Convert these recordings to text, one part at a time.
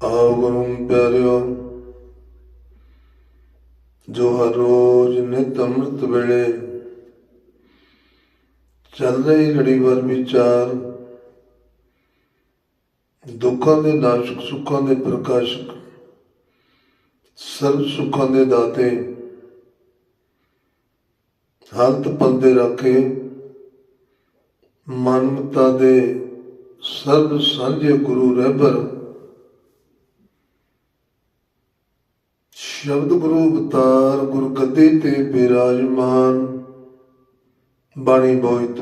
ਆਓ ਗੁਰੂ ਪਿਆਰਿਓ, ਜੋ ਹਰ ਰੋਜ਼ ਨਿਤ ਅੰਮ੍ਰਿਤ ਵੇਲੇ ਚੱਲ ਰਹੀ ਲੜੀਵਾਰ ਵਿਚਾਰ, ਦੁੱਖਾਂ ਦੇ ਨਾਸ਼ਕ ਸੁੱਖਾਂ ਦੇ ਪ੍ਰਕਾਸ਼ਕ ਸਰਬ ਸੁੱਖਾਂ ਦੇ ਦਾਤੇ ਹਾਲਤ ਪੰਦੇ ਰੱਖੇ ਮਨਮਤਾ ਦੇ ਸਰਬ ਸਾਂਝੇ ਗੁਰੂ ਰਹਿਬਰ ਸ਼ਬਦ ਗੁਰੂ ਅਵਤਾਰ, ਗੁਰ ਗੱਦੀ ਤੇ ਬਿਰਾਜਮਾਨ, ਬਾਣੀ ਬੋਇਤ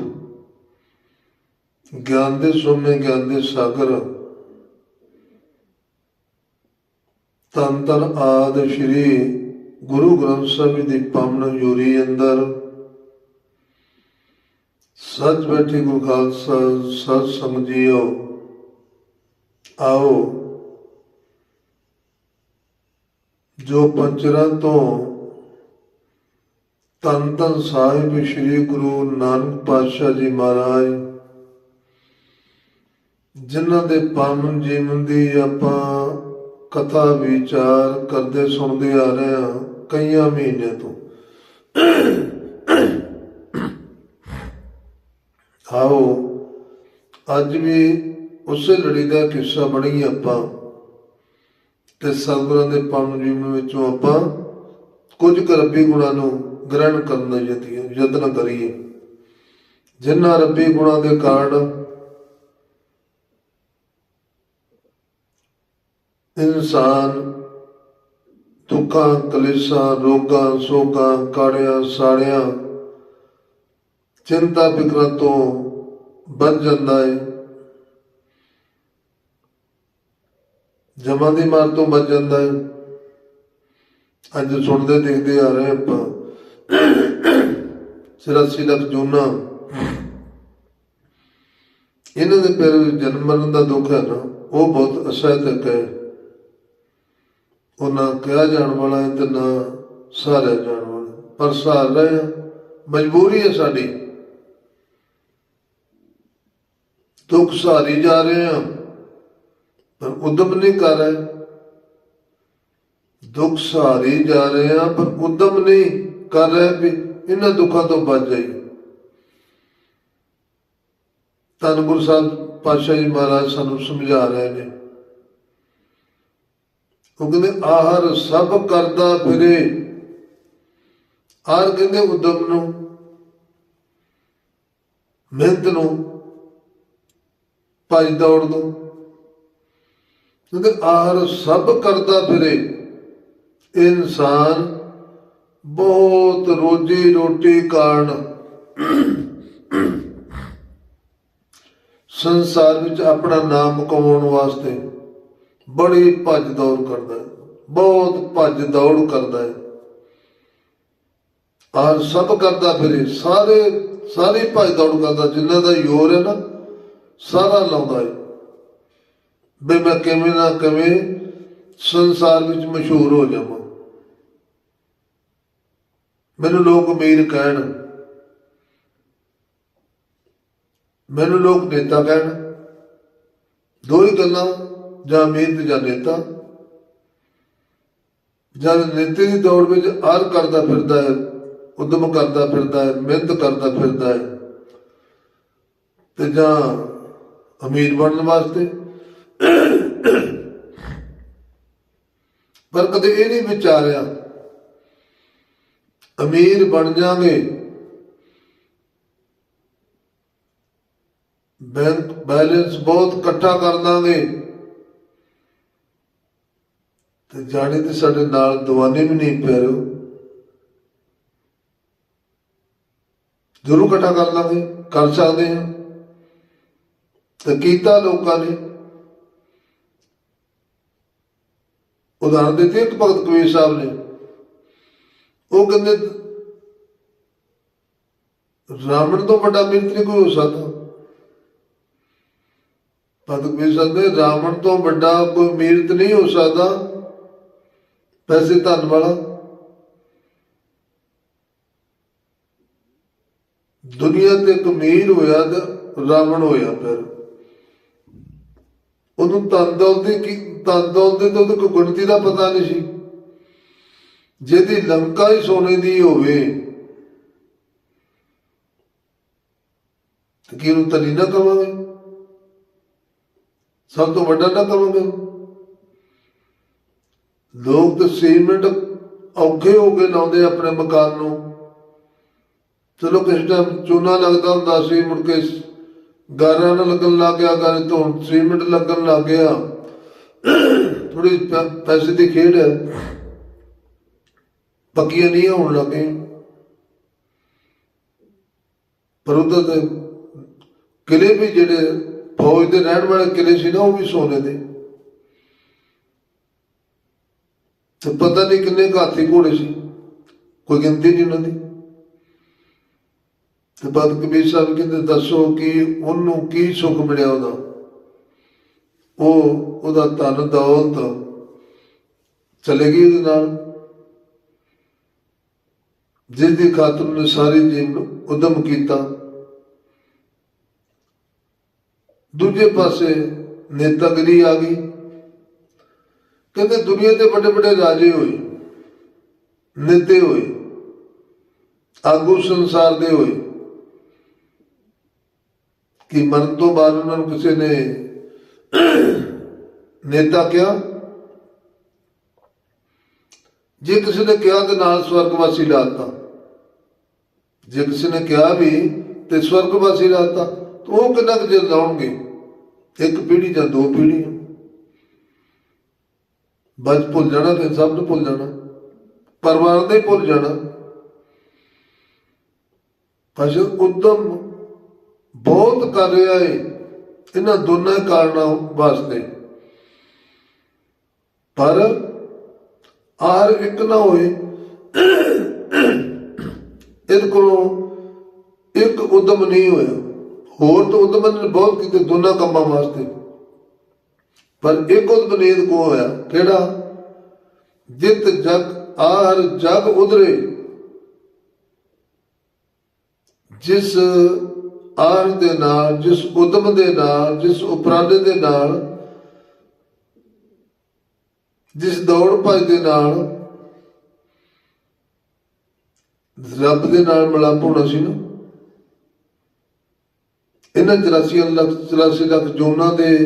ਗਿਆਨ ਦੇ ਸੋਮੇ, ਗਿਆਨ ਦੇ ਸਾਗਰ। ਤਨ ਆਦ ਸ਼੍ਰੀ ਗੁਰੂ ਗ੍ਰੰਥ ਸਾਹਿਬ ਦੀ ਪਾਵਨ ਜੋਰੀ ਅੰਦਰ। ਸੱਚ ਬੈਠੀ ਗੁਰੂ ਖਾਲਸਾ ਸਤ ਸੰਗ ਜੀਓ ਆਓ। ਜੋ ਪੰਚਰਾਂ ਤੋਂ ਤਨ ਤਨ ਸਾਹਿਬ ਸ੍ਰੀ ਗੁਰੂ ਨਾਨਕ ਪਾਤਸ਼ਾਹ ਜੀ ਮਹਾਰਾਜ, ਜਿਨ੍ਹਾਂ ਦੇ ਪਾਵਨ ਜੀਵਨ ਦੀ ਆਪਾਂ ਕਥਾ ਵਿਚਾਰ ਕਰਦੇ ਸੁਣਦੇ ਆ ਰਹੇ ਹਾਂ ਕਈਆਂ ਮਹੀਨੇ ਤੋਂ। ਆਓ, ਅੱਜ ਵੀ ਉਸੇ ਲੜੀ ਦਾ ਕਿੱਸਾ ਬਣੀ ਆਪਾਂ। ਤੇ ਸਤਿਗੁਰਾਂ ਦੇ ਪਾਵਨ ਜੀਵਨ ਵਿੱਚੋਂ ਆਪਾਂ ਕੁਝ ਕੁ ਰੱਬੀ ਗੁਣਾਂ ਨੂੰ ਗ੍ਰਹਿਣ ਕਰਨ ਦਾ ਯਤਨ ਯਤਨ ਕਰੀਏ। ਜਿਨ੍ਹਾਂ ਰੱਬੀ ਗੁਣਾਂ ਦੇ ਕਾਰਨ ਇਨਸਾਨ ਦੁੱਖਾਂ, ਕਲੇਸ਼ਾਂ, ਰੋਗਾਂ, ਸੋਗਾਂ, ਕਾੜਿਆਂ, ਸਾੜਿਆਂ, ਚਿੰਤਾ, ਫਿਕਰਾਂ ਤੋਂ ਬਚ ਜਾਂਦਾ ਹੈ। ਜਮਾਂ ਦੀ ਮਾਰ ਤੋਂ ਬਚ ਜਾਂਦਾ ਹੈ। ਅੱਜ ਸੁਣਦੇ ਦੇਖਦੇ ਆ ਰਹੇ ਆਪਾਂ। 84 ਲੱਖ ਜੂਨਾ। ਇਹਨਾਂ ਦੇ ਪੈਰ ਵਿੱਚ ਜਨਮ ਮਰਨ ਦਾ ਦੁੱਖ ਹੈ ਨਾ, ਉਹ ਬਹੁਤ ਅਸਹਿਤਕ ਹੈ। ਉਹ ਨਾ ਕਿਹਾ ਜਾਣ ਵਾਲਾ ਹੈ ਤੇ ਨਾ ਸਹਾਰਿਆ ਜਾਣ ਵਾਲਾ ਪਰ ਸਹਾਰ ਰਹੇ ਹਾਂ, ਮਜਬੂਰੀ ਹੈ ਸਾਡੀ। ਦੁੱਖ ਸਹਾਰੀ ਜਾ ਰਹੇ ਹਾਂ। ਪਰ ਉਦਮ ਨਹੀਂ ਕਰ। ਰਹੇ ਦੁੱਖ ਸਹਾਰੀ ਜਾ ਰਹੇ ਹਾਂ, ਪਰ ਉਦਮ ਨਹੀਂ ਕਰ ਰਹੇ ਵੀ ਇਹਨਾਂ ਦੁੱਖਾਂ ਤੋਂ ਬਚ ਜਾਈਏ। ਧੰਨ ਗੁਰੂ ਸਾਹਿਬ ਪਾਤਸ਼ਾਹ ਜੀ ਮਹਾਰਾਜ ਸਾਨੂੰ ਸਮਝਾ ਰਹੇ ਨੇ। ਉਹ ਕਹਿੰਦੇ, ਆਹਰ ਸਭ ਕਰਦਾ ਫਿਰੇ। ਆਰ ਕਹਿੰਦੇ ਉਦਮ ਨੂੰ, ਮਿਹਨਤ ਨੂੰ ਭੱਜ ਦੌੜ ਨੂੰ। ਕਹਿੰਦੇ ਆਹਰ ਸਭ ਕਰਦਾ ਫਿਰੇ। ਇਨਸਾਨ ਬਹੁਤ ਰੋਜੀ ਰੋਟੀ ਕਾਰਨ ਸੰਸਾਰ ਵਿੱਚ ਆਪਣਾ ਨਾਮ ਕਮਾਉਣ ਵਾਸਤੇ ਬੜੀ ਭੱਜ ਦੌੜ ਕਰਦਾ ਹੈ। ਬਹੁਤ ਭੱਜ ਦੌੜ ਕਰਦਾ ਹੈ। ਆਹ ਸਭ ਕਰਦਾ ਫਿਰੇ। ਸਾਰੇ, ਸਾਰੀ ਭੱਜ ਦੌੜ ਕਰਦਾ। ਜਿੰਨਾ ਦਾ ਯੋਰ ਹੈ ਨਾ, ਸਾਰਾ ਲਾਉਂਦਾ ਹੈ। ਵੀ ਮੈਂ ਕਿਵੇਂ ਨਾ ਕਿਵੇਂ ਸੰਸਾਰ ਵਿੱਚ ਮਸ਼ਹੂਰ ਹੋ ਜਾਵਾਂ। ਮੈਨੂੰ ਲੋਕ ਅਮੀਰ ਕਹਿਣ। ਮੈਨੂੰ ਲੋਕ ਨੇਤਾ ਕਹਿਣ। ਦੋ ਹੀ ਗੱਲਾਂ ਜਾਂ ਅਮੀਰ ਤੇ ਜਾਂ ਨੇਤਾ। ਜਦ ਨੇਤੇ ਦੀ ਦੌੜ ਵਿੱਚ ਆਰ ਕਰਦਾ ਫਿਰਦਾ ਹੈ, ਉਦਮ ਕਰਦਾ ਫਿਰਦਾ ਹੈ, ਮਿਹਨਤ ਕਰਦਾ ਫਿਰਦਾ ਹੈ, ਤੇ ਜਾਂ ਅਮੀਰ ਬਣਨ ਵਾਸਤੇ ਪਰ ਕਦੇ ਇਹ ਨਹੀਂ ਵਿਚਾਰਿਆ, ਅਮੀਰ ਬਣ ਜਾਗੇ ਬੈਂਕ ਬੈਲੈਂਸ ਬਹੁਤ ਇਕੱਠਾ ਕਰ ਦਾਂਗੇ। ਤੇ ਜਾਣੇ ਤੇ ਸਾਡੇ ਨਾਲ ਦਵਾਨੇ ਵੀ ਨਹੀਂ ਪਿਆਰੋ ਜ਼ਰੂਰ ਇਕੱਠਾ ਕਰ ਲਾਂਗੇ, ਕਰ ਸਕਦੇ ਹਾਂ। ਤੇ ਕੀਤਾ ਲੋਕਾਂ ਨੇ। ਉਦਾਹਰਨ ਦਿੱਤੀ ਇੱਕ ਭਗਤ ਕਬੀਰ ਸਾਹਿਬ ਨੇ। ਉਹ ਕਹਿੰਦੇ, ਰਾਵਣ ਤੋਂ ਵੱਡਾ ਮਿੱਤਰ ਨਹੀਂ ਕੋਈ ਹੋ ਸਕਦਾ। ਭਗਤ ਕਬੀਰ ਸਾਹਿਬ ਨੇ ਰਾਵਣ ਤੋਂ ਵੱਡਾ ਕੋਈ ਮੀਰਤ ਨਹੀਂ ਹੋ ਸਕਦਾ। ਪੈਸੇ ਧਨ ਵਾਲਾ। ਦੁਨੀਆ ਤੇ ਇੱਕ ਅਮੀਰ ਹੋਇਆ ਤੇ ਰਾਵਣ ਹੋਇਆ ਫਿਰ। ਉਹਨੂੰ ਧਨ ਦੌਲਤ ਕੀ ਧਨ ਦੌਲਤ ਦੀ ਕੋਈ ਗੁਣਤੀ ਦਾ ਪਤਾ ਨਹੀਂ ਸੀ। ਜਿਹਦੀ ਲੰਕਾ ਹੀ ਸੋਨੇ ਦੀ ਹੋਵੇ, ਤੇ ਕੀ ਉਹਨੂੰ ਤਨੀ ਨਾ ਕਵਾਂਗੇ? ਸਭ ਤੋਂ ਵੱਡਾ ਨਾ ਕਵਾਂਗੇ? ਲੋਕ ਤਾਂ ਸੀਮੈਂਟ ਔਖੇ ਹੋ ਕੇ ਲਾਉਂਦੇ ਆਪਣੇ ਮਕਾਨ ਨੂੰ। ਚਲੋ ਕਿਸ ਟਾਈਮ ਚੂਨਾ ਲੱਗਦਾ ਹੁੰਦਾ ਸੀ, ਮੁੜ ਕੇ ਗਾਰਾਂ ਨਾਲ ਲੱਗਣ ਲੱਗ ਗਿਆ, ਗਾਰੇ ਤੋਂ ਸੀਮੈਂਟ ਲੱਗਣ ਲੱਗ ਗਿਆ। ਥੋੜੀ ਪੈਸੇ ਦੀ ਖੇਡ ਹੈ। ਪੱਕੀਆਂ ਨਹੀਂ ਹੋਣ ਲੱਗੇ। ਪਰ ਉਧਰ ਦੇ ਕਿਲੇ ਵੀ ਜਿਹੜੇ ਫੌਜ ਦੇ ਰਹਿਣ ਵਾਲੇ ਕਿਲੇ ਸੀ ਨਾ, ਉਹ ਵੀ ਸੋਨੇ ਦੇ। ਤੇ ਪਤਾ ਨਹੀਂ ਕਿੰਨੇ ਕੁ ਘੋੜੇ ਸੀ। ਕੋਈ ਗਿਣਤੀ ਨਹੀਂ ਉਹਨਾਂ ਦੀ। ਤੇ ਬਦ ਕਬੀਰ ਸਾਹਿਬ ਕਹਿੰਦੇ, ਦੱਸੋ ਕਿ ਉਹਨੂੰ ਕੀ ਸੁਖ ਮਿਲਿਆ ਉਹਦਾ? ਉਹ ਉਹਦਾ ਧਨ ਦੌਲਤ ਚਲੇ ਗਈ ਉਹਦੇ ਨਾਲ। ਜਿਸ ਦੀ ਖਾਤਰ ਨੇ ਸਾਰੀ ਜੀਵਨ ਉਦਮ ਕੀਤਾ। ਦੂਜੇ ਪਾਸੇ ਨੇਤਾਗਰੀ ਆ ਗਈ। ਕਹਿੰਦੇ, ਦੁਨੀਆ ਦੇ ਵੱਡੇ ਵੱਡੇ ਰਾਜੇ ਹੋਏ, ਨੇਤੇ ਹੋਏ, ਆਗੂ ਸੰਸਾਰ ਦੇ ਹੋਏ ਕਿ ਮਰਨ ਤੋਂ ਬਾਅਦ ਉਹਨਾਂ ਨੂੰ ਕਿਸੇ ਨੇ ਨੇਤਾ ਕਿਹਾ? ਜੇ ਕਿਸੇ ਨੇ ਕਿਹਾ ਤੇ ਨਾਲ ਸਵਰਗਵਾਸੀ ਲਾਤਾ ਜੇ ਕਿਸੇ ਨੇ ਕਿਹਾ ਵੀ ਤੇ ਸਵਰਗਵਾਸੀ ਲਾਤਾ ਤਾਂ ਉਹ ਕਿੰਨਾ ਕੁ ਚਿਰ ਲਾਉਣਗੇ ਇੱਕ ਪੀੜੀ ਜਾਂ ਦੋ ਪੀੜ੍ਹੀਆਂ ਬਸ ਭੁੱਲ ਜਾਣਾ ਤੇ ਸਭ ਨੂੰ ਭੁੱਲ ਜਾਣਾ। ਪਰਿਵਾਰ ਦੇ ਭੁੱਲ ਜਾਣਾ। ਪਸ਼ੂ ਉਦਮ ਬਹੁਤ ਕਰ ਰਿਹਾ ਹੈ ਇਹਨਾਂ ਦੋਨਾਂ ਕਾਰਨਾਂ ਵਾਸਤੇ। ਪਰ ਆਰ ਇੱਕ ਨਾ ਹੋਏ। ਇਹਦੇ ਕੋਲੋਂ ਇੱਕ ਉਦਮ ਨਹੀਂ ਹੋਇਆ। ਹੋਰ ਤਾਂ ਉਦਮ ਨੇ ਬਹੁਤ ਕੀਤੇ ਦੋਨਾਂ ਕੰਮਾਂ ਵਾਸਤੇ। ਪਰ ਇੱਕ ਉਦਮ ਨਹੀਂ ਕੋ ਕੋਲ ਹੋਇਆ। ਕਿਹੜਾ? ਜਿਤ ਜਗ ਆਰ ਜਗ ਉਧਰੇ। ਜਿਸ ਆਰ ਦੇ ਨਾਲ, ਜਿਸ ਉਦਮ ਦੇ ਨਾਲ, ਜਿਸ ਉਪਰਾਲੇ ਦੇ ਨਾਲ, ਜਿਸ ਦੌੜ ਭੱਜ ਦੇ ਨਾਲ, ਰੱਬ ਦੇ ਨਾਲ ਮਿਲਾਪ ਹੋਣਾ ਸੀ ਨਾ। ਇਹਨਾਂ 84 ਲੱਖ 84 ਲੱਖ ਜੋਨਾਂ ਦੇ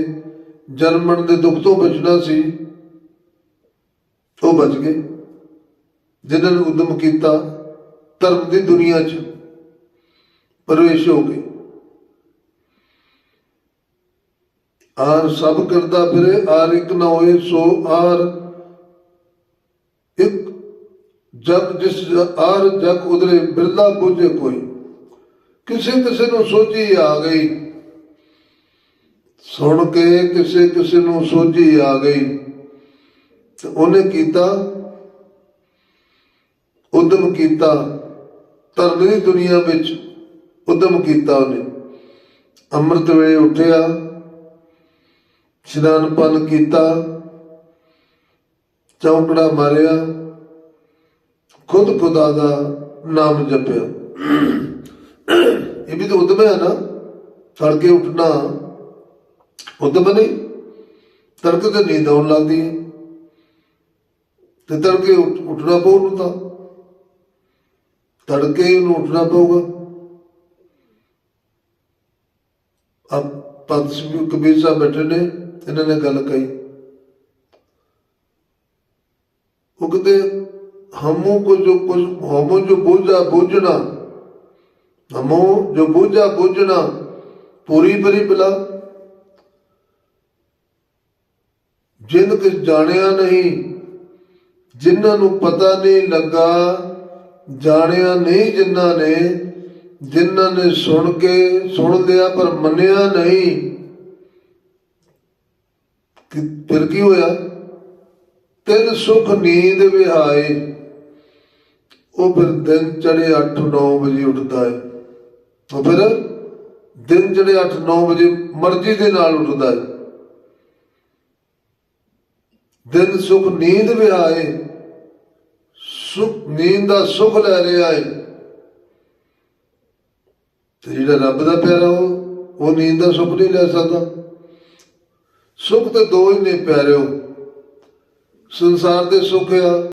ਜਨਮਣ ਦੇ ਦੁੱਖ ਤੋਂ ਬਚਣਾ ਸੀ, ਉਹ ਬਚ ਗਏ। ਜਿਨ੍ਹਾਂ ਨੇ ਉਦਮ ਕੀਤਾ ਧਰਮ ਦੀ ਦੁਨੀਆ 'ਚ, ਪ੍ਰਵੇਸ਼ ਹੋ ਗਏ। ਆਰ ਸਭ ਕਰਦਾ ਫਿਰੇ, ਆਰ ਇੱਕ ਨਾ ਹੋਏ, ਸੋ ਆਰ ਇੱਕ ਜਗ ਜਿਸ ਆਰ ਜਗ ਉਧਰੇ ਬਿਰਲਾ ਬੁਝੇ ਕੋਈ। ਕਿਸੇ ਕਿਸੇ ਨੂੰ ਸੋਝੀ ਆ ਗਈ। ਸੁਣ ਕੇ ਕਿਸੇ ਕਿਸੇ ਨੂੰ ਸੋਝੀ ਆ ਗਈ। ਤੇ ਉਹਨੇ ਕੀਤਾ, ਉਦਮ ਕੀਤਾ, ਧਰਮ ਦੀ ਦੁਨੀਆ ਵਿੱਚ ਉਦਮ ਕੀਤਾ ਉਹਨੇ। ਅੰਮ੍ਰਿਤ ਵੇਲੇ ਉੱਠਿਆ ਇਸ਼ਨਾਨ ਪਾਨ ਕੀਤਾ, ਚੌਂਕੜਾ ਮਾਰਿਆ, ਖੁਦ ਖੁਦਾ ਦਾ ਨਾਮ ਜਪਿਆ। ਇਹ ਵੀ ਤਾਂ ਉਦਮ ਹੈ ਨਾ ਤੜਕੇ ਉੱਠਣਾ ਉਦਮ ਨਹੀਂ। ਤੜਕੇ ਤੇ ਨੀਂਦ ਆਉਣ ਲੱਗਦੀ ਹੈ। ਤੇ ਤੜਕੇ ਉੱਠਣਾ ਪਊ ਨੂੰ ਤਾਂ। ਤੜਕੇ ਹੀ ਉਹਨੂੰ ਉੱਠਣਾ ਪਊਗਾ। ਅਬ ਪੰਜ ਕਬੀਰ ਸਾਹਿਬ ਬੈਠੇ ਨੇ। ਇਹਨਾਂ ਨੇ ਗੱਲ ਕਹੀ। ਉਹ ਕਹਿੰਦੇ, ਹਮੋ ਕੋ ਜੋ ਕੁਝ, ਹਮੋ ਜੋ ਬੋਝਾ ਬੋਝਣਾ, ਹਮੋ ਜੋ ਬੋਝਾ ਬੋਝਣਾ, ਪੂਰੀ ਪਰੀ ਬਲਾ ਜਿਨ ਕਿਸ ਜਾਣਿਆ ਨਹੀਂ ਜਿਨ੍ਹਾਂ ਨੂੰ ਪਤਾ ਨਹੀਂ ਲੱਗਾ, ਜਾਣਿਆ ਨਹੀਂ ਜਿਨ੍ਹਾਂ ਨੇ ਜਿਨ੍ਹਾਂ ਨੇ ਸੁਣ ਕੇ ਸੁਣ ਲਿਆ ਪਰ ਮੰਨਿਆ ਨਹੀਂ ਫਿਰ ਕੀ ਹੋਇਆ? ਤਿੰਨ ਸੁਖ ਨੀਂਦ ਵਿਹਾਏ ਉਹ ਫਿਰ ਦਿਨ ਚੜੇ 8-9 ਵਜੇ ਉੱਠਦਾ ਹੈ ਉਹ ਫਿਰ ਦਿਨ ਚੜੇ 8-9 ਵਜੇ ਮਰਜ਼ੀ ਦੇ ਨਾਲ ਉੱਠਦਾ ਹੈ ਦਿਨ ਸੁਖ ਨੀਂਦ ਵਿਹਾਏ ਸੁਖ, ਨੀਂਦ ਦਾ ਸੁਖ ਲੈ ਰਿਹਾ ਹੈ ਤੇ ਜਿਹੜਾ ਰੱਬ ਦਾ ਪਿਆਰਾ ਉਹ ਉਹ ਨੀਂਦ ਦਾ ਸੁੱਖ ਨਹੀਂ ਲੈ ਸਕਦਾ। ਸੁੱਖ ਤੇ ਦੋ ਹੀ ਨੇ ਪਿਆਰਿਓ। ਸੰਸਾਰ ਦੇ ਸੁੱਖ ਆ।